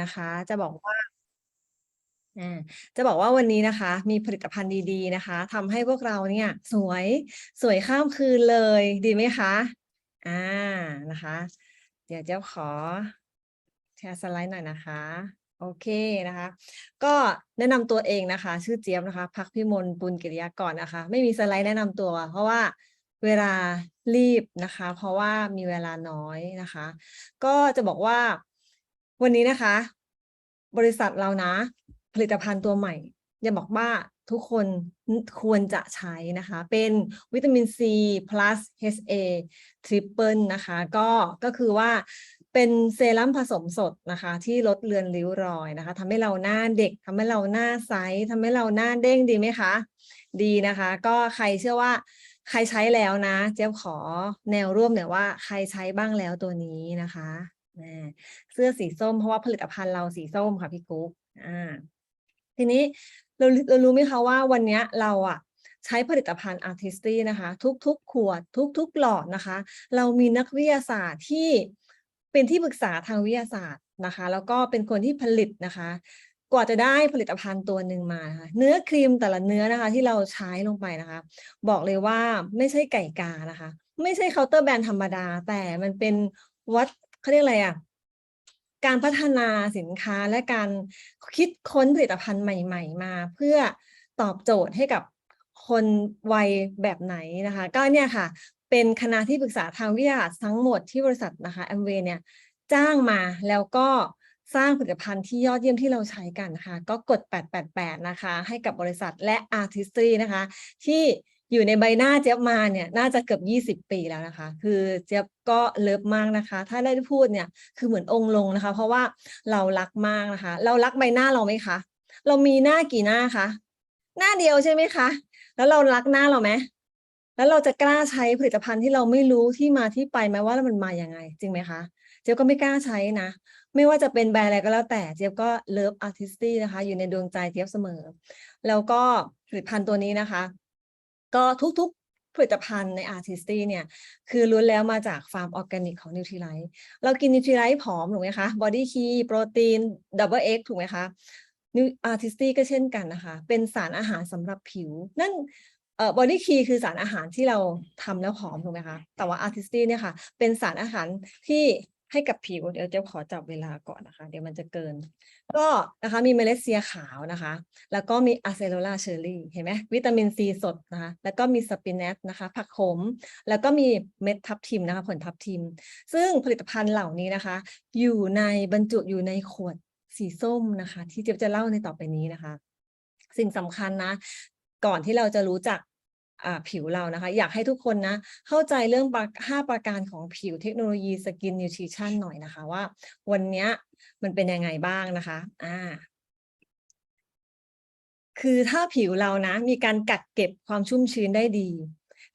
นะคะ จะบอกว่าจะบอกว่าวันนี้นะคะ มีผลิตภัณฑ์ดีๆนะคะทำให้พวกเราเนี่ย สวยสวยข้ามคืนเลยดีไหมคะอ่านะคะ เดี๋ยวเจ้าขอแชร์สไลด์หน่อยนะคะ โอเคนะคะ ก็แนะนำตัวเองนะคะ ชื่อเจี๊ยบนะคะพักพิมลปุณกิริยากรนะคะ ไม่มีสไลด์แนะนำตัว เพราะว่าเวลารีบนะคะ เพราะว่ามีเวลาน้อยนะคะ ก็จะบอกว่า วันนี้นะคะ บริษัทเรานะ ผลิตภัณฑ์ตัวใหม่จะบอกว่าทุกคนควรจะใช้นะคะ เป็นวิตามิน C plus HA triple นะคะ ก็ก็คือว่าเป็นเซรั่มผสมสดนะคะ ที่ลดเลือนริ้วรอยนะคะทำให้เราหน้าเด็กทำให้เราหน้าใสทำให้เราหน้าเด้งดีไหมคะ ดีนะคะ ก็ใครเชื่อว่าใครใช้แล้วนะ เจ๊บขอแนวร่วมเนี่ยว่าใครใช้บ้างแล้วตัวนี้นะคะ เสื้อสีส้มเพราะว่าผลิตภัณฑ์เราสีส้มค่ะพี่กุ๊กอ่าทีนี้เราเรารู้ไหมคะว่าวันนี้เราอะใช้ผลิตภัณฑ์ Artistry นะคะ ทุกๆ ขวด ทุกๆ หลอดนะคะ เรามีนักวิทยาศาสตร์ที่เป็นที่ปรึกษาทางวิทยาศาสตร์นะคะ แล้วก็เป็นคนที่ผลิตนะคะ กว่าจะได้ผลิตภัณฑ์ตัวหนึ่งมานะคะเนื้อครีมแต่ละเนื้อนะคะ ที่เราใช้ลงไปนะคะ บอกเลยว่าไม่ใช่ไก่กานะคะ ไม่ใช่เคาน์เตอร์แบรนด์ธรรมดา แต่มันเป็นวัด เขาเรียกอะไรอะการพัฒนาสินค้าและการคิดค้นผลิตภัณฑ์ใหม่ ๆ มา เพื่อตอบโจทย์ให้กับคนวัยแบบไหนนะคะ ก็เนี่ยค่ะ เป็นคณะที่ปรึกษาทางวิทยาศาสตร์ทั้งหมดที่บริษัทนะคะแอมเวย์เนี่ยจ้างมาแล้วก็สร้างผลิตภัณฑ์ที่ยอดเยี่ยมที่เราใช้กันนะคะ ก็กด 888 นะคะ ให้กับบริษัทและ Artistry นะคะ ที่ อยู่ในใบหน้าเจี๊ยบมาเนี่ยน่าจะเกือบ 20 ปีแล้วนะคะ คือเจี๊ยบก็เลิฟมากนะคะ ถ้าได้พูดเนี่ยคือเหมือนองค์ลงนะคะ เพราะว่าเรารักมากนะคะ เรารักใบหน้าเราไหมคะ เรามีหน้ากี่หน้าคะหน้าเดียวใช่ไหมคะ แล้วเรารักหน้าเราไหมแล้วเราจะกล้าใช้ผลิตภัณฑ์ที่เราไม่รู้ที่มาที่ไปไหมว่ามันมาอย่างไง จริงไหมคะเจี๊ยบก็ไม่กล้าใช้นะ ไม่ว่าจะเป็นแบรนด์อะไรก็แล้วแต่เจี๊ยบก็เลิฟอาร์ติสตี้นะคะ อยู่ในดวงใจเจี๊ยบเสมอ แล้วก็ผลิตภัณฑ์ตัวนี้นะคะ ก็ทุกๆผลิตภัณฑ์ในอาร์ติสตี้เนี่ย คือล้วนแล้วมาจากฟาร์มออร์แกนิกของนิวทรีไลท์เรากินนิวทรีไลท์ผอมถูกไหมคะบอดี้คีโปรตีนดับเบิลเอ็กถูกไหมคะนิวอาร์ติสตี้ก็เช่นกันนะคะ เป็นสารอาหารสำหรับผิว นั่นเอ่อบอดี้คีคือสารอาหารที่เราทำแล้วผอมถูกไหมคะ แต่ว่าอาร์ติสตี้เนี่ยค่ะ เป็นสารอาหารที่ ให้กับผิวเดี๋ยวเจะขอจับเวลาก่อนนะคะ เดี๋ยวมันจะเกิน ก็นะคะมีเมล็ดเซียขาวนะคะ แล้วก็มีอะเซโลลาเชอร์รี่เห็นไหมวิตามินซีสดนะคะ แล้วก็มีสปินัชนะคะ ผักขม แล้วก็มีเม็ดทับทิมนะคะ ผลทับทิม ซึ่งผลิตภัณฑ์เหล่านี้นะคะ อยู่ในบรรจุอยู่ในขวดสีส้มนะคะ ที่เจ๊จะเล่าในต่อไปนี้นะคะ สิ่งสำคัญนะ ก่อนที่เราจะรู้จัก ผิวเรานะคะ อยากให้ทุกคนนะ เข้าใจเรื่องห้าประการของผิวเทคโนโลยีสกินนิวทริชั่นหน่อยนะคะว่า วันนี้มันเป็นยังไงบ้างนะคะอ่าคือถ้าผิวเรานะมีการกักเก็บความชุ่มชื้นได้ดี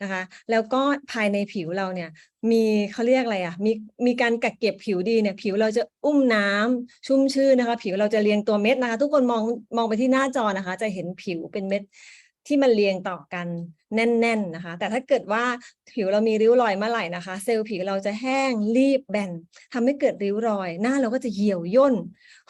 นะคะ แล้วก็ภายในผิวเราเนี่ยมีเขาเรียกอะไรอะมีมีการกักเก็บผิวดีเนี่ย ผิวเราจะอุ้มน้ำชุ่มชื้นนะคะ ผิวเราจะเรียงตัวเม็ดนะคะ ทุกคนมองมองไปที่หน้าจอนะคะ จะเห็นผิวเป็นเม็ดที่มันเรียงต่อกัน แน่นๆนะคะ แต่ถ้าเกิดว่าผิวเรามีริ้วรอยเมื่อไหร่นะคะ เซลล์ผิวเราจะแห้งรีบแบนทำให้เกิดริ้วรอย หน้าเราก็จะเหี่ยวย่น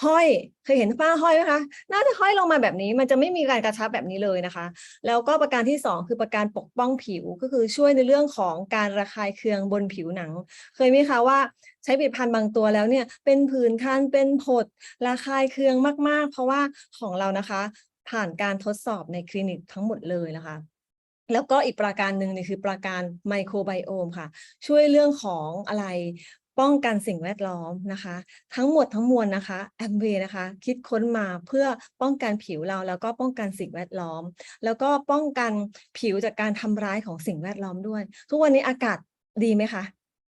ห้อยเคยเห็นฝ้าห้อยไหมคะหน้าจะห้อยลงมาแบบนี้ มันจะไม่มีการกระชับแบบนี้เลยนะคะ แล้วก็ประการที่สองคือประการปกป้องผิวก็คือช่วยในเรื่องของการระคายเคืองบนผิวหนัง เคยไหมคะว่าใช้ผลิตภัณฑ์บางตัวแล้วเนี่ยเป็นผื่นคันเป็นผดระคายเคืองมาก ๆ เพราะว่าของเรานะคะ ผ่านการทดสอบในคลินิกทั้งหมดเลยนะคะ แล้วก็อีกประการหนึ่งนี่คือประการไมโครไบโอมค่ะ ช่วยเรื่องของอะไรป้องกันสิ่งแวดล้อมนะคะ ทั้งหมดทั้งมวลนะคะแอมเวนะคะ คิดค้นมาเพื่อป้องกันผิวเราแล้วก็ป้องกันสิ่งแวดล้อม แล้วก็ป้องกันผิวจากการทำร้ายของสิ่งแวดล้อมด้วย ทุกวันนี้อากาศดีไหมคะ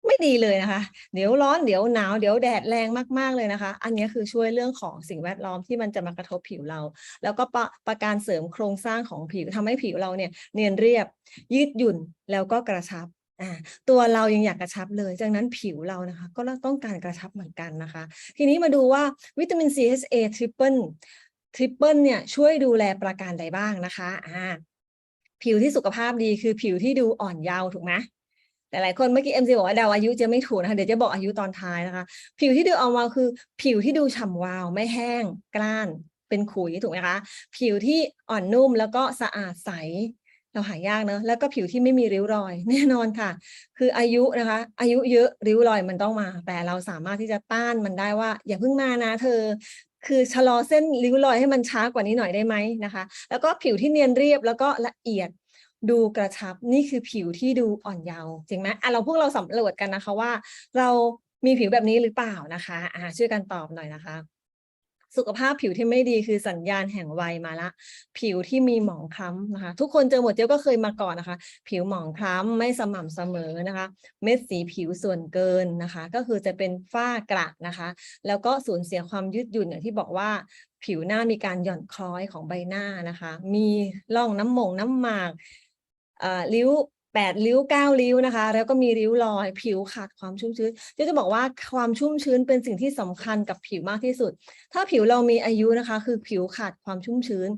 ไม่ดีเลยนะคะ เดี๋ยวร้อนเดี๋ยวหนาวเดี๋ยวแดดแรงมากๆเลยนะคะ อันนี้คือช่วยเรื่องของสิ่งแวดล้อมที่มันจะมากระทบผิวเรา แล้วก็ประประการเสริมโครงสร้างของผิวทำให้ผิวเราเนี่ยเนียนเรียบ ยืดหยุ่นแล้วก็กระชับตัวเรายังอยากกระชับเลยจากนั้นผิวเรานะคะ ก็ต้องการกระชับเหมือนกันนะคะ ทีนี้มาดูว่าวิตามิน CHA triple triple เนี่ยช่วยดูแลประการใดบ้างนะคะอ่าผิวที่สุขภาพดีคือผิวที่ดูอ่อนเยาว์ถูกไหม หลายๆคนเมื่อกี้เอ็มซีบอกว่าเดาอายุจะไม่ถูกนะคะเดี๋ยวจะบอกอายุตอนท้ายนะคะ ผิวที่ดูออกมาคือ ผิวที่ดูฉ่ำวาวไม่แห้งกล้านเป็นขุยถูกไหมคะ ผิวที่อ่อนนุ่มแล้วก็สะอาดใสเราหายากเนอะแล้วก็ผิวที่ไม่มีริ้วรอย แน่นอนค่ะ คืออายุนะคะ อายุเยอะริ้วรอยมันต้องมา แต่เราสามารถที่จะต้านมันได้ว่า อย่าเพิ่งมานะ เธอ คือชะลอเส้นริ้วรอยให้มันช้ากว่านี้หน่อยได้ไหมนะคะ แล้วก็ผิวที่เนียนเรียบแล้วก็ละเอียด ดูกระชับนี่คือผิวที่ดูอ่อนเยาว์จริงไหมอะเราพวกเราสำรวจกันนะคะว่า เรามีผิวแบบนี้หรือเปล่านะคะอ่าช่วยกันตอบหน่อยนะคะ สุขภาพผิวที่ไม่ดีคือสัญญาณแห่งวัยมาละ ผิวที่มีหมองคล้ำนะคะ ทุกคนเจอหมดเจ๊ยบก็เคยมาก่อนนะคะ ผิวหมองคล้ำไม่สม่ำเสมอนะคะ เม็ดสีผิวส่วนเกินนะคะ ก็คือจะเป็นฝ้ากระนะคะ แล้วก็สูญเสียความยืดหยุ่นอย่างที่บอกว่าผิวหน้ามีการหย่อนคล้อยของใบหน้านะคะ มีร่องน้ำหมงน้ำหมาก ริ้วแปดริ้วเก้าริ้วนะคะ แล้วก็มีริ้วรอยผิวขาดความชุ่มชื้นเจ๊จะบอกว่าความชุ่มชื้นเป็นสิ่งที่สำคัญกับผิวมากที่สุด ถ้าผิวเรามีอายุนะคะ คือผิวขาดความชุ่มชื้น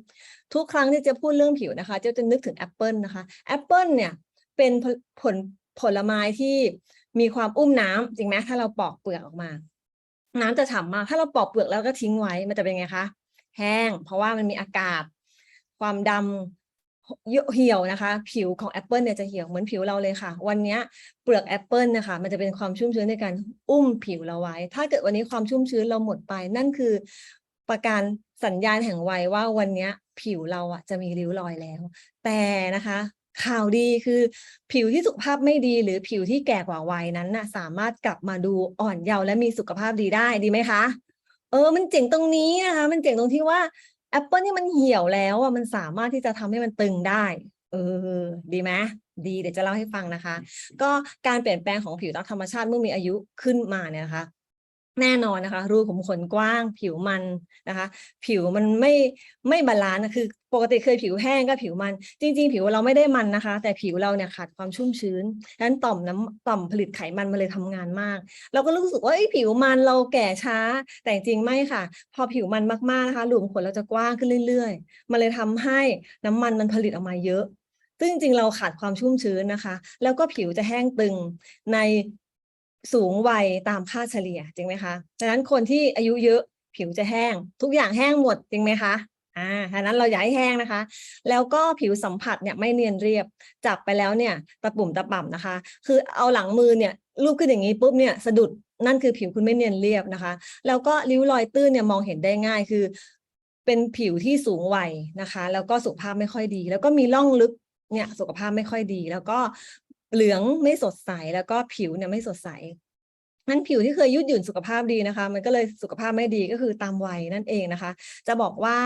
ทุกครั้งที่จะพูดเรื่องผิวนะคะ เจะจะนึกถึงแอปเปิลนะคะแอปเปิลเนี่ยเป็นผลผลผลไม้ที่มีความอุ้มน้ำจริงไหมถ้าเราปอกเปลือกออกมา น้ำจะฉ่ำมาก ถ้าเราปอกเปลือกแล้วก็ทิ้งไว้มันจะเป็นไงคะแห้ง เพราะว่ามันมีอากาศ ความดำ เหี่ยวนะคะ ผิวของแอปเปิลเนี่ยจะเหี่ยวเหมือนผิวเราเลยค่ะ วันนี้เปลือกแอปเปิลนะคะมันจะเป็นความชุ่มชื้นในการอุ้มผิวเราไว้ ถ้าเกิดวันนี้ความชุ่มชื้นเราหมดไป นั่นคือประการสัญญาณแห่งวัยว่าวันนี้ผิวเราอะจะมีริ้วรอยแล้ว แต่นะคะข่าวดีคือผิวที่สุขภาพไม่ดีหรือผิวที่แก่กว่าวัยนั้นน่ะสามารถกลับมาดูอ่อนเยาว์และมีสุขภาพดีได้ดีไหมคะ เออ มันเจ๋งตรงนี้นะคะมันเจ๋งตรงที่ว่า แอปเปิลนี่มันเหี่ยวแล้วอะมันสามารถที่จะทำให้มันตึงได้ เออ ดีไหมดีเดี๋ยวจะเล่าให้ฟังนะคะ ก็การเปลี่ยนแปลงของผิวตามธรรมชาติเมื่อมีอายุขึ้นมาเนี่ยนะคะ แน่นอนนะคะ รูขุมขนกว้าง ผิวมันนะคะ ผิวมันไม่ไม่บาลานซ์นะคือ ปกติเคยผิวแห้งก็ผิวมัน จริง ๆ ผิวเราไม่ได้มันนะคะ แต่ผิวเราเนี่ยขาดความชุ่มชื้นดังนั้นต่อมน้ำต่อมผลิตไขมันมันเลยทำงานมาก เราก็รู้สึกว่าเอ้ผิวมันเราแก่ช้า แต่จริงไม่ค่ะ พอผิวมันมากๆนะคะหลุมขนเราจะกว้างขึ้นเรื่อย ๆ มันเลยทำให้น้ำมันมันผลิตออกมาเยอะซึ่งจริงเราขาดความชุ่มชื้นนะคะ แล้วก็ผิวจะแห้งตึงใน สูงวัยตามค่าเฉลี่ยจริงไหมคะดังนั้นคนที่อายุเยอะผิวจะแห้ง ทุกอย่างแห้งหมดจริงไหมคะอ่าฉะนั้นเราอย่าให้แห้งนะคะ แล้วก็ผิวสัมผัสเนี่ยไม่เนียนเรียบ จับไปแล้วเนี่ยตะปุ่มตะป่ำนะคะ คือเอาหลังมือเนี่ยลูบขึ้นอย่างนี้ปุ๊บเนี่ยสะดุดนั่นคือผิวคุณไม่เนียนเรียบนะคะ แล้วก็ริ้วรอยตื้นเนี่ยมองเห็นได้ง่ายคือ เป็นผิวที่สูงวัยนะคะ แล้วก็สุขภาพไม่ค่อยดี แล้วก็มีร่องลึกเนี่ยสุขภาพไม่ค่อยดี แล้วก็ เหลืองไม่สดใสแล้วก็ผิวเนี่ยไม่สดใสนั้นผิวที่เคยยืดหยุ่นสุขภาพดีนะคะ มันก็เลยสุขภาพไม่ดีก็คือตามวัยนั่นเองนะคะ จะบอกว่า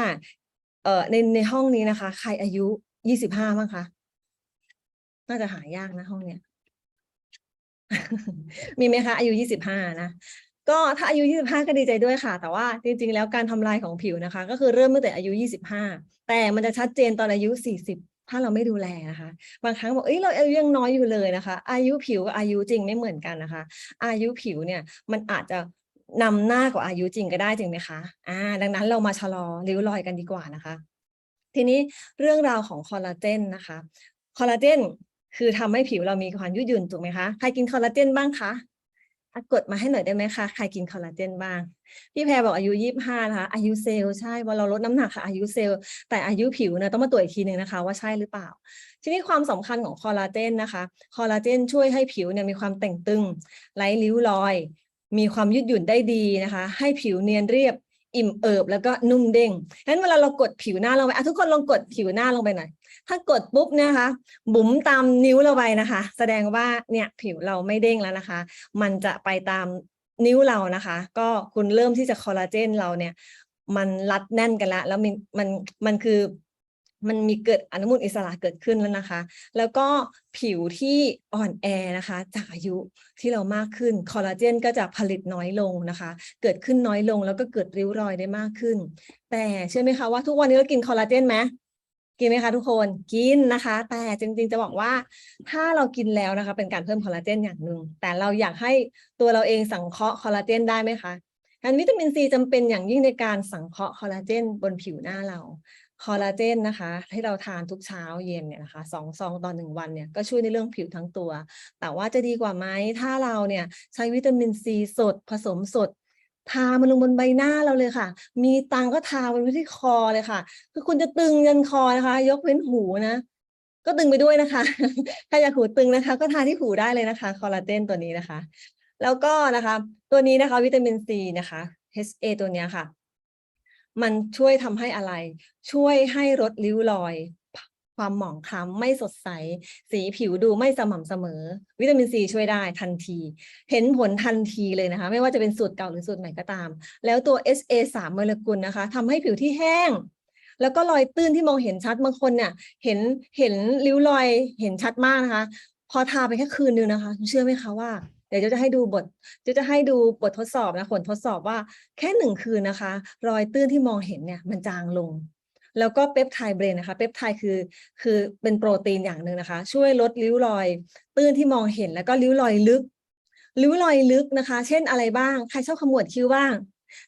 เอ่อในในห้องนี้นะคะ ใครอายุยี่สิบห้าบ้างคะน่าจะหายากนะห้องเนี้ยมีไหมคะอายุยี่สิบห้านะก็ถ้าอายุ 25 ก็ดีใจด้วยค่ะ แต่ว่าจริงๆ แล้วการทำลายของผิวนะคะ ก็คือเริ่มตั้งแต่อายุ 25 แต่มันจะชัดเจนตอนอายุ 40 ถ้าเราไม่ดูแลนะคะ บางครั้งบอกเอ้ยเราอายุยังน้อยอยู่เลยนะคะ อายุผิวกับอายุจริงไม่เหมือนกันนะคะ อายุผิวเนี่ยมันอาจจะนำหน้ากว่าอายุจริงก็ได้จริงไหมคะอ่าดังนั้นเรามาชะลอริ้วรอยกันดีกว่านะคะ ทีนี้เรื่องราวของคอลลาเจนนะคะ คอลลาเจนคือทำให้ผิวเรามีความยืดหยุ่นถูกไหมคะ ใครกินคอลลาเจนบ้างคะ กดมาให้หน่อยได้ไหมคะใครกินคอลลาเจนบ้าง พี่แพรบอกอายุยี่ห้านะคะอายุเซลล์ใช่ว่าเราลดน้ำหนักค่ะอายุเซลล์แต่อายุผิวเนี่ยต้องมาตรวจอีกทีหนึ่งนะคะว่าใช่หรือเปล่า ทีนี้ความสำคัญของคอลลาเจนนะคะคอลลาเจนช่วยให้ผิวเนี่ยมีความแต่งตึงไร้ริ้วรอย มีความยืดหยุ่นได้ดีนะคะ ให้ผิวเนียนเรียบ อิ่มเอิบแล้วก็นุ่มเด้งฉะนั้นเวลาเรากดผิวหน้าลงไปอะทุกคนลองกดผิวหน้าลงไปหน่อย ถ้ากดปุ๊บเนี่ยคะบุ๋มตามนิ้วเราไปนะคะ แสดงว่าเนี่ยผิวเราไม่เด้งแล้วนะคะ มันจะไปตามนิ้วเรานะคะ ก็คุณเริ่มที่จะคอลลาเจนเราเนี่ย มันรัดแน่นกันละแล้วมันมันมันคือ มันมีเกิดอนุมูลอิสระเกิดขึ้นแล้วนะคะ แล้วก็ผิวที่อ่อนแอนะคะ จากอายุที่เรามากขึ้นคอลลาเจนก็จะผลิตน้อยลงนะคะ เกิดขึ้นน้อยลงแล้วก็เกิดริ้วรอยได้มากขึ้น แต่เชื่อไหมคะว่าทุกวันนี้เรากินคอลลาเจนไหมกินไหมคะทุกคนกินนะคะ แต่จริงๆจะบอกว่าถ้าเรากินแล้วนะคะ เป็นการเพิ่มคอลลาเจนอย่างหนึ่งแต่เราอยากให้ตัวเราเองสังเคราะห์คอลลาเจนได้ไหมคะอันวิตามินซีจำเป็นอย่างยิ่งในการสังเคราะห์คอลลาเจนบนผิวหน้าเรา คอลลาเจนนะคะที่เราทานทุกเช้าเย็นเนี่ยนะคะสองซองต่อหนึ่งวันเนี่ยก็ช่วยในเรื่องผิวทั้งตัว แต่ว่าจะดีกว่าไหมถ้าเราเนี่ยใช้วิตามินซีสด ผสมสดทามันลงบนใบหน้าเราเลยค่ะ มีตังก็ทาบนที่คอเลยค่ะ คือคุณจะตึงยันคอนะคะ ยกเว้นหูนะ ก็ตึงไปด้วยนะคะ ถ้าอยากหูตึงนะคะ ก็ทาที่หูได้เลยนะคะ คอลลาเจนตัวนี้นะคะ แล้วก็นะคะ ตัวนี้นะคะวิตามินซีนะคะ HA ตัวเนี้ยค่ะ มันช่วยทำให้อะไร ช่วยให้ลดริ้วรอย ความหมองคล้ำไม่สดใส สีผิวดูไม่สม่ำเสมอ วิตามินซีช่วยได้ทันที เห็นผลทันทีเลยนะคะ ไม่ว่าจะเป็นสูตรเก่าหรือสูตรใหม่ก็ตาม แล้วตัว SA 3 โมเลกุลนะคะทำให้ผิวที่แห้งแล้วก็รอยตื้นที่มองเห็นชัดบางคนเนี่ย เห็นเห็นริ้วรอยเห็นชัดมากนะคะ พอทาไปแค่คืนนึงนะคะเชื่อไหมคะว่า เดี๋ยวจะให้ดูบทจะจะให้ดูบททดสอบนะผลทดสอบว่าแค่หนึ่งคืนนะคะ รอยตื้นที่มองเห็นเนี่ยมันจางลง แล้วก็เปปไทด์เบรนนะคะเปปไทด์คือคือเป็นโปรตีนอย่างหนึ่งนะคะ ช่วยลดริ้วรอย ตื้นที่มองเห็นแล้วก็ริ้วรอยลึกริ้วรอยลึกนะคะ เช่นอะไรบ้าง ใครชอบขมวดคิ้วบ้าง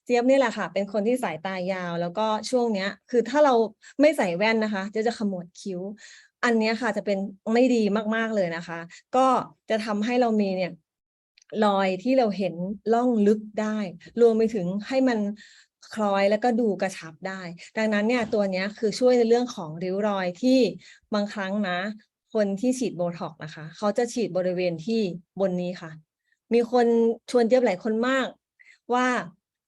เจี๊ยบนี่แหละค่ะ เป็นคนที่สายตายาว แล้วก็ช่วงเนี้ย คือถ้าเราไม่ใส่แว่นนะคะ จะจะขมวดคิ้ว อันนี้ค่ะจะเป็นไม่ดีมากๆเลยนะคะ ก็จะทำให้เรามีเนี่ย รอยที่เราเห็นล่องลึกได้ รวมไปถึงให้มันคล้อยแล้วก็ดูกระชับได้ ดังนั้นเนี่ยตัวนี้คือช่วยในเรื่องของริ้วรอยที่บางครั้งนะ คนที่ฉีดโบท็อกนะคะ เขาจะฉีดบริเวณที่บนนี้ค่ะ มีคนชวนเจี๊ยบหลายคนมาก ว่า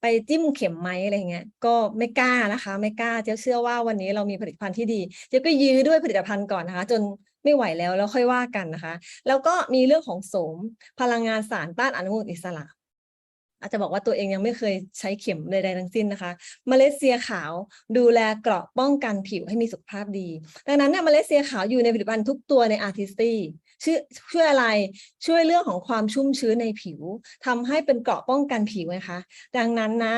ไปจิ้มเข็มไหมอะไรเงี้ยก็ไม่กล้านะคะ ไม่กล้าเจี๊ยบเชื่อว่าวันนี้เรามีผลิตภัณฑ์ที่ดีเจี๊ยบก็ยื้อด้วยผลิตภัณฑ์ก่อนนะคะ จน ไม่ไหวแล้วแล้วค่อยว่ากันนะคะ แล้วก็มีเรื่องของโสมพลังงานสารต้านอนุมูลอิสระ อาจจะบอกว่าตัวเองยังไม่เคยใช้เข็มใดๆทั้งสิ้นนะคะเมล็ดเซียขาวดูแลเกราะป้องกันผิวให้มีสุขภาพดี ดังนั้นเนี่ยเมล็ดเซียขาวอยู่ในผลิตภัณฑ์ทุกตัวในอาร์ติสตี้ช่วยช่วยอะไรช่วยเรื่องของความชุ่มชื้นในผิวทำให้เป็นเกราะป้องกันผิวนะคะ ดังนั้นนะ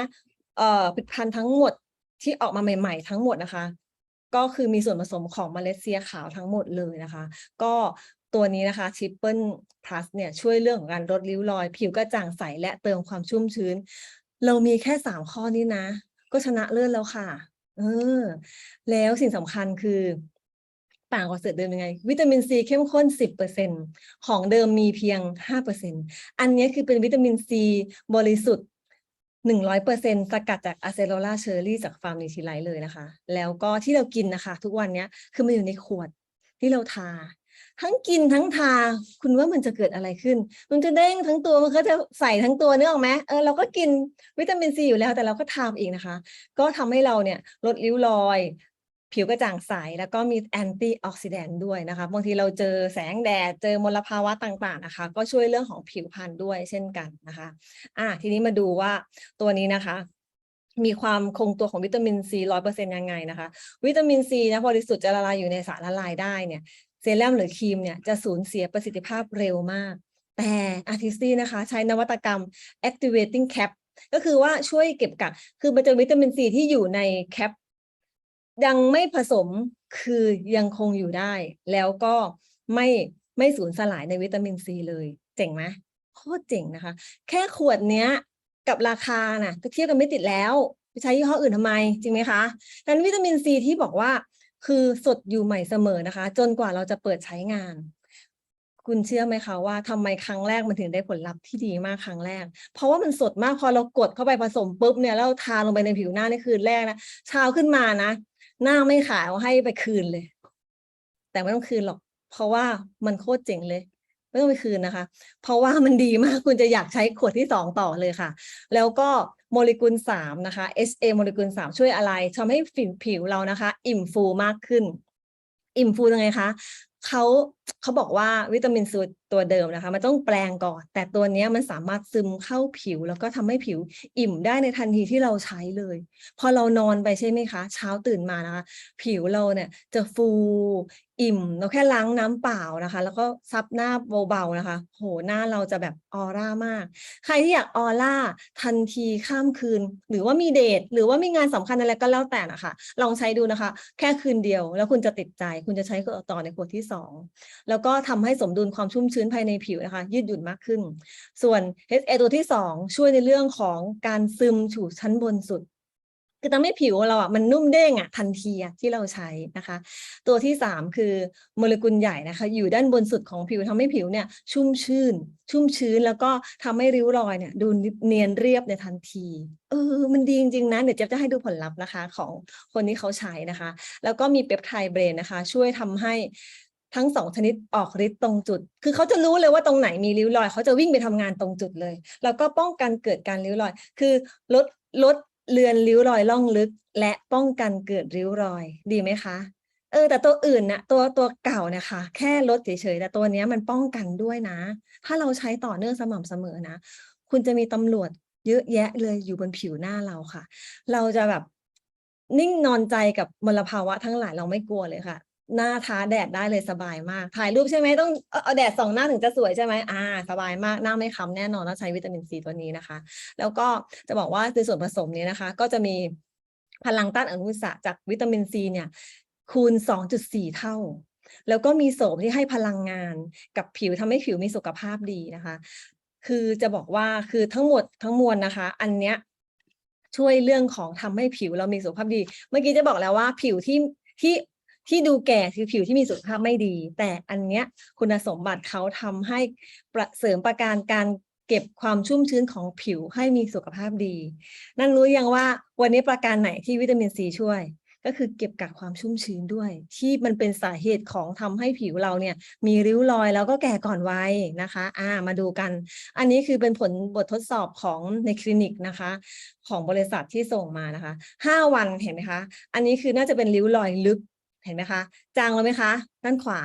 ผลิตภัณฑ์ทั้งหมดที่ออกมาใหม่ ๆ ทั้งหมดนะคะ ก็คือมีส่วนผสมของเมล็ดเซียขาวทั้งหมดเลยนะคะ ก็ตัวนี้นะคะ Triple Plus เนี่ยช่วยเรื่องของการลดริ้วรอย ผิวกระจ่างใสและเติมความชุ่มชื้น เรามีแค่สามข้อนี้นะ ก็ชนะเลิศแล้วค่ะเออแล้วสิ่งสำคัญคือต่างกว่าสูตรเดิมยังไง วิตามินซีเข้มข้น 10%ของเดิมมีเพียง 5%อันนี้คือเป็นวิตามินซีบริสุทธิ์ 100%สกัดจากอะเซโรล่าเชอร์รี่จากฟาร์มนิชิไลเลยนะคะ แล้วก็ที่เรากินนะคะ ทุกวันนี้คือมันอยู่ในขวดที่เราทา ทั้งกินทั้งทา คุณว่ามันจะเกิดอะไรขึ้น มันจะเด้งทั้งตัวมันก็จะใส่ทั้งตัวเนื้อออกไหมเออเราก็กินวิตามินซีอยู่แล้วแต่เราก็ทาอีกนะคะ ก็ทำให้เราเนี่ยลดริ้วรอย ผิวกระจ่างใส แล้วก็มีแอนตี้ออกซิแดนต์ด้วยนะคะ บางทีเราเจอแสงแดด เจอมลภาวะต่างๆนะคะ ก็ช่วยเรื่องของผิวพรรณด้วยเช่นกันนะคะ อะทีนี้มาดูว่าตัวนี้นะคะ มีความคงตัวของวิตามินซีร้อยเปอร์เซ็นยังไงนะคะ วิตามินซีนะบริสุทธิ์จะละลายอยู่ในสารละลายได้เนี่ยเซรั่มหรือครีมเนี่ยจะสูญเสียประสิทธิภาพเร็วมาก แต่อาร์ติสตี้นะคะใช้นวัตกรรม activating cap ก็คือว่าช่วยเก็บกัก คือมันจะวิตามินซีที่อยู่ในแคป ยังไม่ผสมคือยังคงอยู่ได้ แล้วก็ไม่ไม่สูญสลายในวิตามินซีเลย เจ๋งไหมโคตรเจ๋งนะคะ แค่ขวดเนี้ยกับราคาน่ะก็เทียบกันไม่ติดแล้วไปใช้ยี่ห้ออื่นทำไม จริงไหมคะดังนั้นวิตามินซีที่บอกว่าคือสดอยู่ใหม่เสมอนะคะ จนกว่าเราจะเปิดใช้งาน คุณเชื่อไหมคะว่าทำไมครั้งแรกมันถึงได้ผลลัพธ์ที่ดีมากครั้งแรก เพราะว่ามันสดมากพอเรากดเข้าไปผสมปุ๊บเนี่ยแล้วทาลงไปในผิวหน้าในคืนแรกนะเช้าขึ้นมานะ หน้าไม่ขาวให้ไปคืนเลย แต่ไม่ต้องคืนหรอก เพราะว่ามันโคตรเจ๋งเลย ไม่ต้องไปคืนนะคะ เพราะว่ามันดีมากคุณจะอยากใช้ขวดที่สองต่อเลยค่ะ แล้วก็โมเลกุลสามนะคะ SA โมเลกุลสามช่วยอะไรทำให้ผิวผิวเรานะคะ อิ่มฟูมากขึ้น อิ่มฟูยังไงคะ เขาเขาบอกว่าวิตามินซีตัวเดิมนะคะ มันต้องแปลงก่อน แต่ตัวนี้มันสามารถซึมเข้าผิว แล้วก็ทำให้ผิวอิ่มได้ในทันทีที่เราใช้เลย พอเรานอนไปใช่ไหมคะ เช้าตื่นมานะคะ ผิวเราเนี่ยจะฟูอิ่ม เราแค่ล้างน้ำเปล่านะคะ แล้วก็ซับหน้าเบาๆนะคะ โหหน้าเราจะแบบออร่ามาก ใครที่อยากออร่าทันทีข้ามคืน หรือว่ามีเดท หรือว่ามีงานสำคัญอะไรก็แล้วแต่นะคะ ลองใช้ดูนะคะ แค่คืนเดียว แล้วคุณจะติดใจ คุณจะใช้ต่อในขวดที่สองแล้วก็ทำให้สมดุลความชุ่มชื้นภายในผิวนะคะ ยืดหยุ่นมากขึ้น ส่วน HA ตัวที่สองช่วยในเรื่องของการซึมสู่ชั้นบนสุด คือทำให้ผิวเราอะมันนุ่มเด้งอะทันทีที่เราใช้นะคะ ตัวที่สามคือโมเลกุลใหญ่นะคะ อยู่ด้านบนสุดของผิวทำให้ผิวเนี่ยชุ่มชื่นชุ่มชื้นแล้วก็ทำให้ริ้วรอยเนี่ยดูเนียนเรียบในทันทีเออ มันดีจริงๆนะ เดี๋ยวเจ๊จะให้ดูผลลัพธ์นะคะ ของคนที่เขาใช้นะคะ แล้วก็มีเปปไทด์เบรนนะคะ ช่วยทำให้ ทั้งสองชนิดออกฤทธิ์ตรงจุด คือเขาจะรู้เลยว่าตรงไหนมีริ้วรอย เขาจะวิ่งไปทำงานตรงจุดเลย แล้วก็ป้องกันเกิดการริ้วรอย คือลดลดเลือนริ้วรอยล่องลึก และป้องกันเกิดริ้วรอย ดีไหมคะเออแต่ตัวอื่นนะตัวตัวเก่านะคะ แค่ลดเฉยๆแต่ตัวนี้มันป้องกันด้วยนะ ถ้าเราใช้ต่อเนื่องสม่ำเสมอนะ คุณจะมีตำรวจเยอะแยะเลยอยู่บนผิวหน้าเราค่ะ เราจะแบบนิ่งนอนใจกับมลภาวะทั้งหลายเราไม่กลัวเลยค่ะ หน้าท้าแดดได้เลยสบายมาก ถ่ายรูปใช่ไหมต้องเอาแดดส่องหน้าถึงจะสวยใช่ไหมอ่า สบายมากหน้าไม่ค้ำแน่นอนต้องใช้วิตามินซีตัวนี้นะคะ แล้วก็จะบอกว่าในส่วนผสมนี้นะคะ ก็จะมีพลังต้านอนุมูลอิสระจากวิตามินซีเนี่ยคูณ 2.4 เท่าแล้วก็มีโสมที่ให้พลังงานกับผิวทำให้ผิวมีสุขภาพดีนะคะ คือจะบอกว่าคือทั้งหมดทั้งมวลนะคะ อันเนี้ยช่วยเรื่องของทำให้ผิวเรามีสุขภาพดี เมื่อกี้จะบอกแล้วว่าผิวที่ที่ ที่ดูแก่คือผิวที่มีสุขภาพไม่ดี แต่อันเนี้ยคุณสมบัติเขาทำให้ประเสริมประการการเก็บความชุ่มชื้นของผิวให้มีสุขภาพดี นั่นรู้ยังว่าวันนี้ประการไหนที่วิตามินซีช่วย ก็คือเก็บกักความชุ่มชื้นด้วย ที่มันเป็นสาเหตุของทำให้ผิวเราเนี่ย มีริ้วรอยแล้วก็แก่ก่อนวัยนะคะ อ่ามาดูกัน อันนี้คือเป็นผลบททดสอบของในคลินิกนะคะ ของบริษัทที่ส่งมานะคะห้าวันเห็นไหมคะ อันนี้คือน่าจะเป็นริ้วรอยลึก เห็นไหมคะ จางลงไหมคะ ด้านขวา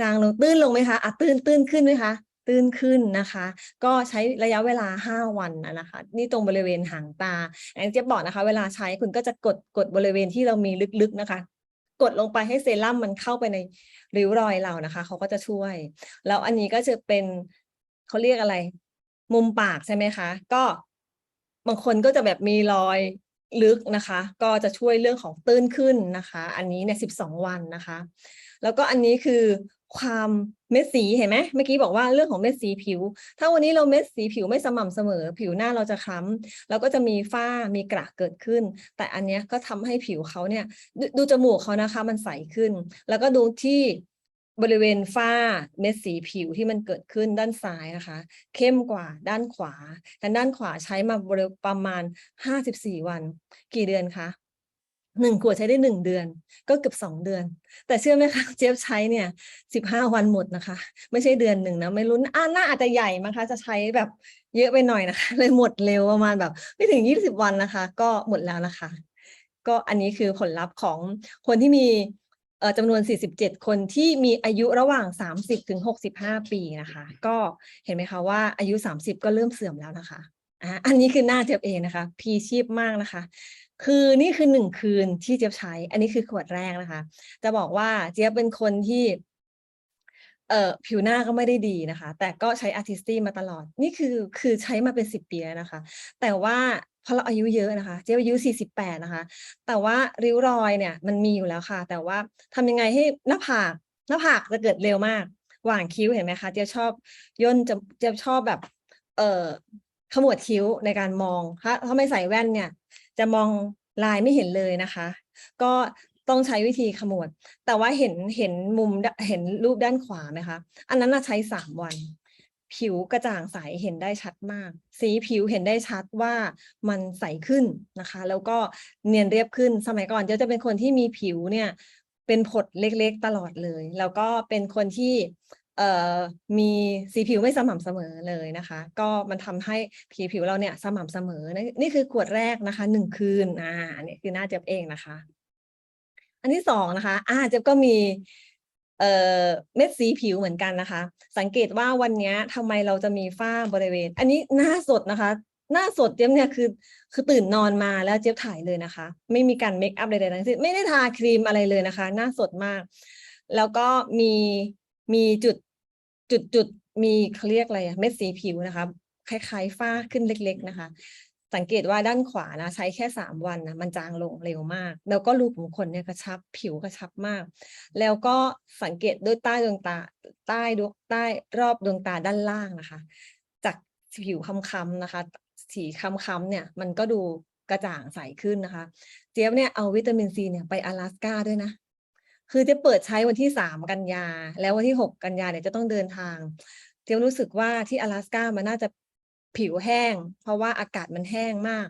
จางลงตื้นลงไหมคะอะตื้นตื้นขึ้นไหมคะตื้นขึ้นนะคะ ก็ใช้ระยะเวลา 5 วันนะคะ นี่ตรงบริเวณหางตาอย่างเจ๊บอกนะคะ เวลาใช้คุณก็จะกดกดบริเวณที่เรามีลึกๆนะคะ กดลงไปให้เซรั่มมันเข้าไปในริ้วรอยเรานะคะ เขาก็จะช่วย แล้วอันนี้ก็จะเป็นเขาเรียกอะไร มุมปากใช่ไหมคะ ก็บางคนก็จะแบบมีรอย ลึกนะคะ ก็จะช่วยเรื่องของตื้นขึ้นนะคะ อันนี้เนี่ยสิบสองวันนะคะ แล้วก็อันนี้คือความเม็ดสีเห็นไหมเมื่อกี้บอกว่าเรื่องของเม็ดสีผิว ถ้าวันนี้เราเม็ดสีผิวไม่สม่ำเสมอ ผิวหน้าเราจะคล้ำแล้วก็จะมีฝ้ามีกระเกิดขึ้น แต่อันเนี้ยก็ทำให้ผิวเขาเนี่ยดดูจมูกเขานะคะ มันใสขึ้น แล้วก็ดูที่ บริเวณฝ้าเม็ดสีผิวที่มันเกิดขึ้นด้านซ้ายนะคะ เข้มกว่าด้านขวาแต่ด้านขวาใช้มาบริประมาณห้าสิบสี่วัน กี่เดือนคะหนึ่งขวดใช้ได้หนึ่งเดือน ก็เกือบสองเดือน แต่เชื่อไหมคะเจฟใช้เนี่ยสิบห้าวันหมดนะคะ ไม่ใช่เดือนหนึ่งนะไม่รู้อ่าหน้าอาจจะใหญ่มั้งคะจะใช้แบบเยอะไปหน่อยนะคะ เลยหมดเร็วประมาณแบบไม่ถึงยี่สิบวันนะคะ ก็หมดแล้วนะคะ ก็อันนี้คือผลลัพธ์ของคนที่มี จำนวน 47 คนที่มีอายุระหว่าง 30 ถึง 65 ปีนะคะ ก็เห็นไหมคะว่าอายุ 30 ก็เริ่มเสื่อมแล้วนะคะอ่าอันนี้คือหน้าเจี๊ยบเองนะคะ พีชีพมากนะคะ คือนี่คือหนึ่งคืนที่เจี๊ยบใช้ อันนี้คือขวดแรกนะคะ จะบอกว่าเจี๊ยบเป็นคนที่เอ่อผิวหน้าก็ไม่ได้ดีนะคะ แต่ก็ใช้อาร์ติสตี้มาตลอด นี่คือคือใช้มาเป็นสิบปีแล้วนะคะ แต่ว่า ราะเราอายุเยอะนะคะ เจ๊อายุสี่สิบแปดนะคะ แต่ว่าริ้วรอยเนี่ยมันมีอยู่แล้วค่ะ แต่ว่าทำยังไงให้หน้าผากหน้าผากจะเกิดเร็วมาก หว่างคิ้วเห็นไหมคะ เจ๊ชอบย่นจะเจ๊ชอบแบบ เอ่อขมวดคิ้วในการมองถ้าถ้าไม่ใส่แว่นเนี่ย จะมองลายไม่เห็นเลยนะคะ ก็ต้องใช้วิธีขมวด แต่ว่าเห็นเห็นมุมเห็นรูปด้านขวาไหมคะ อันนั้นน่ะใช้สามวัน ผิวกระจ่างใสเห็นได้ชัดมาก สีผิวเห็นได้ชัดว่ามันใสขึ้นนะคะ แล้วก็เนียนเรียบขึ้นสมัยก่อนเจ๊จะเป็นคนที่มีผิวเนี่ยเป็นผดเล็กๆตลอดเลย แล้วก็เป็นคนที่มีสีผิวไม่สม่ำเสมอเลยนะคะ ก็มันทำให้ผิวผิวเราเนี่ยสม่ำเสมอ นี่นี่คือขวดแรกนะคะหนึ่งคืนอ่านี่คือหน้าเจ็บเองนะคะ อันที่สองนะคะอ่าเจ็บก็มี เอ่อเม็ดสีผิวเหมือนกันนะคะ สังเกตว่าวันนี้ทำไมเราจะมีฝ้าบริเวณ อันนี้หน้าสดนะคะ หน้าสดเจี๊ยบเนี่ยคือคือตื่นนอนมาแล้วเจี๊ยบถ่ายเลยนะคะ ไม่มีการเมคอัพใดๆทั้งสิ้นไม่ได้ทาครีมอะไรเลยนะคะ หน้าสดมาก แล้วก็มีมีจุดจุดจุดมีเขาเรียกอะไรอะเม็ดสีผิวนะคะคล้ายๆฝ้าขึ้นเล็ก ๆนะคะ สังเกตว่าด้านขวานะใช้แค่สามวันนะมันจางลงเร็วมาก แล้วก็รูขุมขนเนี่ยกระชับผิวกระชับมาก แล้วก็สังเกตด้วยใต้ดวงตา ใต้ดวงใต้รอบดวงตาด้านล่างนะคะ จากผิวค้ำๆนะคะ สีค้ำๆเนี่ย มันก็ดู กระจ่างใสขึ้นนะคะ เจี๊ยบเนี่ยเอาวิตามินซีเนี่ยไป阿拉斯加ด้วยนะ คือจะเปิดใช้วันที่สามกันยา แล้ววันที่หกกันยาเนี่ยจะต้องเดินทาง เจี๊ยบรู้สึกว่าที่阿拉斯加มันน่าจะ ผิวแห้ง เพราะว่าอากาศมันแห้งมาก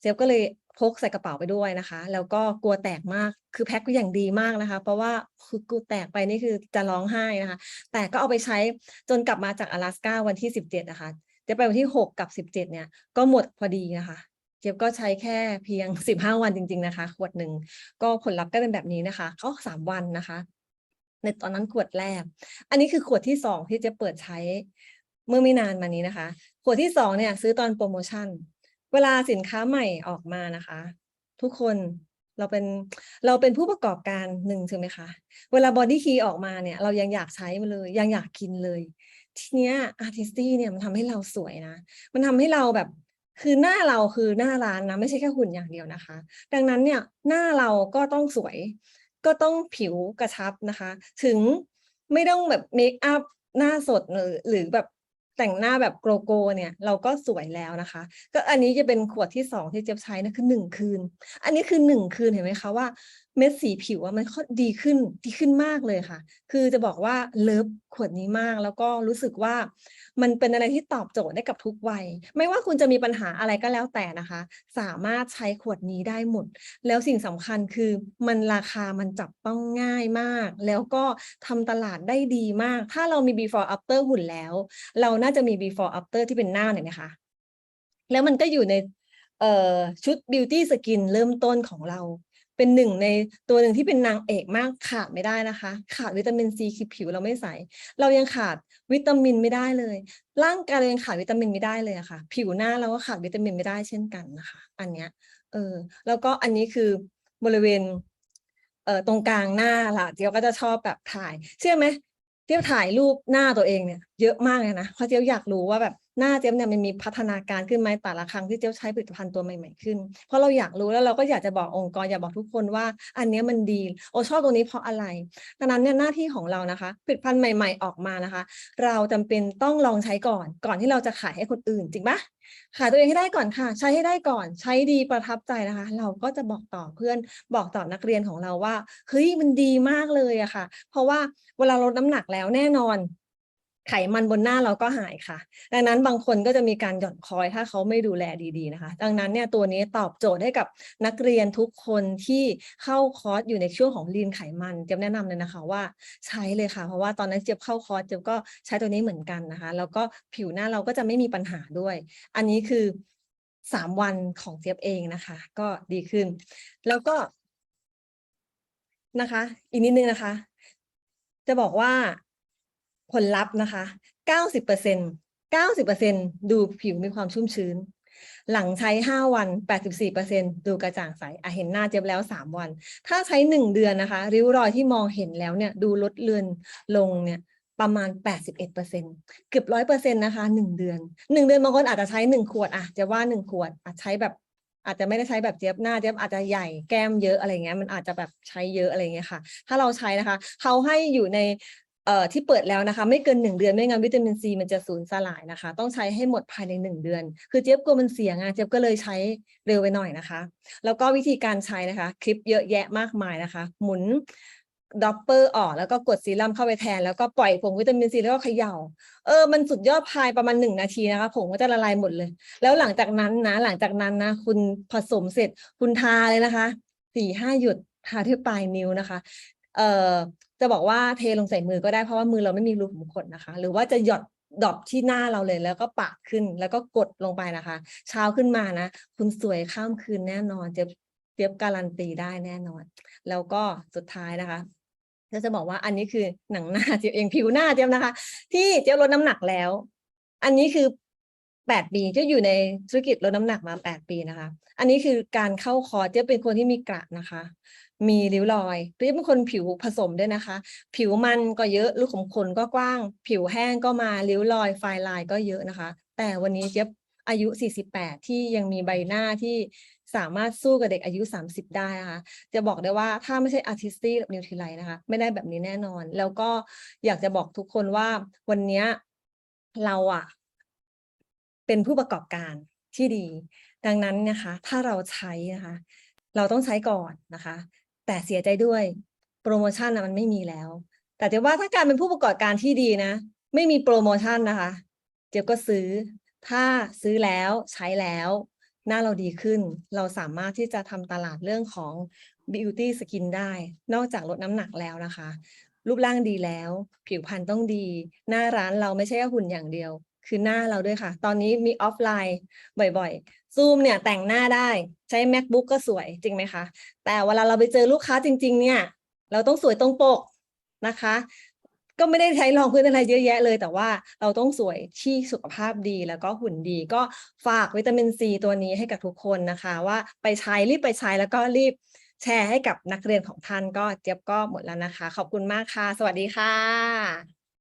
เจี๊ยบก็เลยพกใส่กระเป๋าไปด้วยนะคะ แล้วก็กลัวแตกมาก คือแพ็คก็อย่างดีมากนะคะ เพราะว่าคือกลัวแตกไปนี่คือจะร้องไห้นะคะ แต่ก็เอาไปใช้จนกลับมาจาก阿拉斯加วันที่สิบเจ็ดนะคะ จะไปวันที่หกกับสิบเจ็ดเนี่ย ก็หมดพอดีนะคะ เจี๊ยบก็ใช้แค่เพียงสิบห้าวันจริง ๆนะคะ ขวดหนึ่ง ก็ผลลัพธ์ก็เป็นแบบนี้นะคะก็สามวันนะคะ ในตอนนั้นขวดแรก อันนี้คือขวดที่สองที่เจะเปิดใช้ เมื่อไม่นานมานี้นะคะ ขวดที่สองเนี่ยซื้อตอนโปรโมชั่น เวลาสินค้าใหม่ออกมานะคะ ทุกคนเราเป็นเราเป็นผู้ประกอบการหนึ่งใช่ไหมคะ เวลาบอดี้คีออกมาเนี่ย เรายังอยากใช้มันเลย ยังอยากกินเลย ทีเนี้ยอาร์ติสตี้เนี่ยมันทำให้เราสวยนะ มันทำให้เราแบบคือหน้าเราคือหน้าร้านนะ ไม่ใช่แค่หุ่นอย่างเดียวนะคะ ดังนั้นเนี่ยหน้าเราก็ต้องสวย ก็ต้องผิวกระชับนะคะ ถึงไม่ต้องแบบเมคอัพหน้าสดหรือหรือแบบ แต่งหน้าแบบโกโก้เนี่ยเราก็สวยแล้วนะคะ ก็อันนี้จะเป็นขวดที่สองที่เจ๊บใช้นะคือหนึ่งคืน อันนี้คือหนึ่งคืนเห็นไหมคะว่าเม็ดสีผิวอะมันค่อนดีขึ้นดีขึ้นมากเลยค่ะ คือจะบอกว่าเลิฟขวดนี้มากแล้วก็รู้สึกว่า มันเป็นอะไรที่ตอบโจทย์ได้กับทุกวัย ไม่ว่าคุณจะมีปัญหาอะไรก็แล้วแต่นะคะ สามารถใช้ขวดนี้ได้หมด แล้วสิ่งสำคัญคือมันราคามันจับต้องง่ายมาก แล้วก็ทำตลาดได้ดีมาก ถ้าเรามี before after หุ่นแล้ว เราน่าจะมี before after ที่เป็นหน้าหน่ยนะคะ แล้วมันก็อยู่ในชุด beauty skin เริ่มต้นของเรา เป็นหนึ่งในตัวหนึ่งที่เป็นนางเอกมากขาดไม่ได้นะคะ ขาดวิตามินซีคือผิวเราไม่ใส เรายังขาดวิตามินไม่ได้เลย ร่างกายเรายังขาดวิตามินไม่ได้เลยอะค่ะ ผิวหน้าเราก็ขาดวิตามินไม่ได้เช่นกันนะคะ อันเนี้ยเออแล้วก็อันนี้คือบริเวณเอ่อตรงกลางหน้าล่ะเจียวก็จะชอบแบบถ่ายเชื่อไหมเจียวถ่ายรูปหน้าตัวเองเนี่ยเยอะมากเลยนะเพราะเจียวอยากรู้ว่าแบบหน้าเจียวเนี่ยมันมีพัฒนาการขึ้นไหมแต่ละครั้งที่เจียวใช้ผลิตภัณฑ์ตัวใหม่ ๆขึ้น เพราะเราอยากรู้แล้วเราก็อยากจะบอกองค์กรอยากบอกทุกคนว่า อันเนี้ยมันดีโอชอบตรงนี้เพราะอะไรดังนั้นเนี่ยหน้าที่ของเรานะคะผลิตภัณฑ์ใหม่ ๆออกมานะคะ เราจำเป็นต้องลองใช้ก่อน ก่อนที่เราจะขายให้คนอื่นจริงปะขายตัวเองให้ได้ก่อนค่ะ ใช้ให้ได้ก่อนใช้ดีประทับใจนะคะ เราก็จะบอกต่อเพื่อนบอกต่อนักเรียนของเราว่าเฮ้ยมันดีมากเลยอะค่ะ เพราะว่าเวลาลดน้ำหนักแล้วแน่นอน ไขมันบนหน้าเราก็หายค่ะ ดังนั้นบางคนก็จะมีการหย่อนคอยถ้าเขาไม่ดูแลดีๆนะคะ ดังนั้นเนี่ยตัวนี้ตอบโจทย์ให้กับนักเรียนทุกคนที่เข้าคอร์สอยู่ในช่วงของลีนไขมันเจี๊ยบแนะนำเลยนะคะว่าใช้เลยค่ะ เพราะว่าตอนนั้นเจี๊ยบเข้าคอร์สเจี๊ยบก็ใช้ตัวนี้เหมือนกันนะคะ แล้วก็ผิวหน้าเราก็จะไม่มีปัญหาด้วย อันนี้คือสามวันของเจี๊ยบเองนะคะ ก็ดีขึ้น แล้วก็นะคะ อีกนิดนึงนะคะ จะบอกว่า ผลลัพธ์นะคะเก้าสิบเปอร์เซ็นเก้าสิบเปอร์เซ็นดูผิวมีความชุ่มชื้น หลังใช้ห้าวันแปดสิบสี่เปอร์เซ็นดูกระจ่างใสอะเห็นหน้าเจ็บแล้วสามวัน ถ้าใช้หนึ่งเดือนนะคะ ริ้วรอยที่มองเห็นแล้วเนี่ยดูลดเลือนลงเนี่ยประมาณแปดสิบเกือบร้อยเปอร์เซ็นนะคะหนึ่งเดือนหนึ่งเดือนบางคนอาจจะใช้หนึ่งขวดอะจะว่าหนึ่งขวดอาจใช้แบบอาจจะไม่ได้ใช้แบบเจี๊ยบหน้าเจี๊ยบอาจจะใหญ่แก้มเยอะอะไรเงี้ยมันอาจจะแบบใช้เยอะอะไรเงี้ยค่ะ ถ้าเราใช้นะคะ เขาให้อยู่ใน เอ่อที่เปิดแล้วนะคะ ไม่เกินหนึ่งเดือนไม่งั้นวิตามินซีมันจะสูญสลายนะคะ ต้องใช้ให้หมดภายในหนึ่งเดือน คือเจี๊ยบกลัวมันเสียงอะเจี๊ยบก็เลยใช้เร็วไปหน่อยนะคะ แล้วก็วิธีการใช้นะคะ คลิปเยอะแยะมากมายนะคะ หมุนดอปเปอร์ออกแล้วก็กดซีรัมเข้าไปแทน แล้วก็ปล่อยผงวิตามินซีแล้วก็เขย่า เออมันสุดยอดภายประมาณหนึ่งนาทีนะคะผงก็จะละลายหมดเลย แล้วหลังจากนั้นนะ หลังจากนั้นนะ คุณผสมเสร็จคุณทาเลยนะคะสี่ห้าหยุดทาที่ปลายนิ้วนะคะ เอ่อ จะบอกว่าเทลงใส่มือก็ได้เพราะว่ามือเราไม่มีรูขุมขนนะคะ หรือว่าจะหยดดอปที่หน้าเราเลยแล้วก็ปาดขึ้นแล้วก็กดลงไปนะคะ เช้าขึ้นมานะ คุณสวยข้ามคืนแน่นอนเจี๊ยบเจี๊ยบการันตีได้แน่นอน แล้วก็สุดท้ายนะคะก็จะบอกว่าอันนี้คือหนังหน้าเจี๊ยบเองผิวหน้าเจี๊ยบนะคะ ที่เจี๊ยบลดน้ำหนักแล้ว อันนี้คือแปดปีเจี๊ยบอยู่ในธุรกิจลดน้ำหนักมาแปดปีนะคะ อันนี้คือการเข้าคอเจี๊ยบเป็นคนที่มีกระนะคะ มีริ้วรอยเจี๊ยบเป็นคนผิวผสมด้วยนะคะ ผิวมันก็เยอะลูกขุมขนก็กว้าง ผิวแห้งก็มาริ้วรอยไฟลายก็เยอะนะคะ แต่วันนี้เจี๊ยบอายุ 48 ที่ยังมีใบหน้าที่สามารถสู้กับเด็กอายุ 30 ได้นะคะ จะบอกได้ว่าถ้าไม่ใช่อาร์ติสตี้แบบนิวทรีไลนะคะ ไม่ได้แบบนี้แน่นอน แล้วก็อยากจะบอกทุกคนว่าวันนี้เราอะเป็นผู้ประกอบการที่ดี ดังนั้นนะคะ ถ้าเราใช้นะคะ เราต้องใช้ก่อนนะคะ แต่เสียใจด้วย โปรโมชั่นนะมันไม่มีแล้ว แต่เดี๋ยวว่าถ้าการเป็นผู้ประกอบการที่ดีนะ ไม่มีโปรโมชั่นนะคะ เดี๋ยวก็ซื้อ ถ้าซื้อแล้วใช้แล้ว หน้าเราดีขึ้น เราสามารถที่จะทำตลาดเรื่องของ beauty skin ได้ นอกจากลดน้ำหนักแล้วนะคะ รูปร่างดีแล้ว ผิวพรรณต้องดี หน้าร้านเราไม่ใช่แค่หุ่นอย่างเดียว คือหน้าเราด้วยค่ะ ตอนนี้มีออฟไลน์บ่อยๆซูมเนี่ยแต่งหน้าได้ใช้ macbook ก็สวยจริงไหมคะ แต่เวลาเราไปเจอลูกค้าจริง ๆ เนี่ย เราต้องสวยตรงปกนะคะ ก็ไม่ได้ใช้รองพื้นอะไรเยอะแยะเลย แต่ว่าเราต้องสวยที่สุขภาพดีแล้วก็หุ่นดี ก็ฝากวิตามินซีตัวนี้ให้กับทุกคนนะคะ ว่าไปใช้รีบไปใช้แล้วก็รีบแชร์ให้กับนักเรียนของท่านก็เจี๊ยบก็หมดแล้วนะคะ ขอบคุณมากค่ะ สวัสดีค่ะ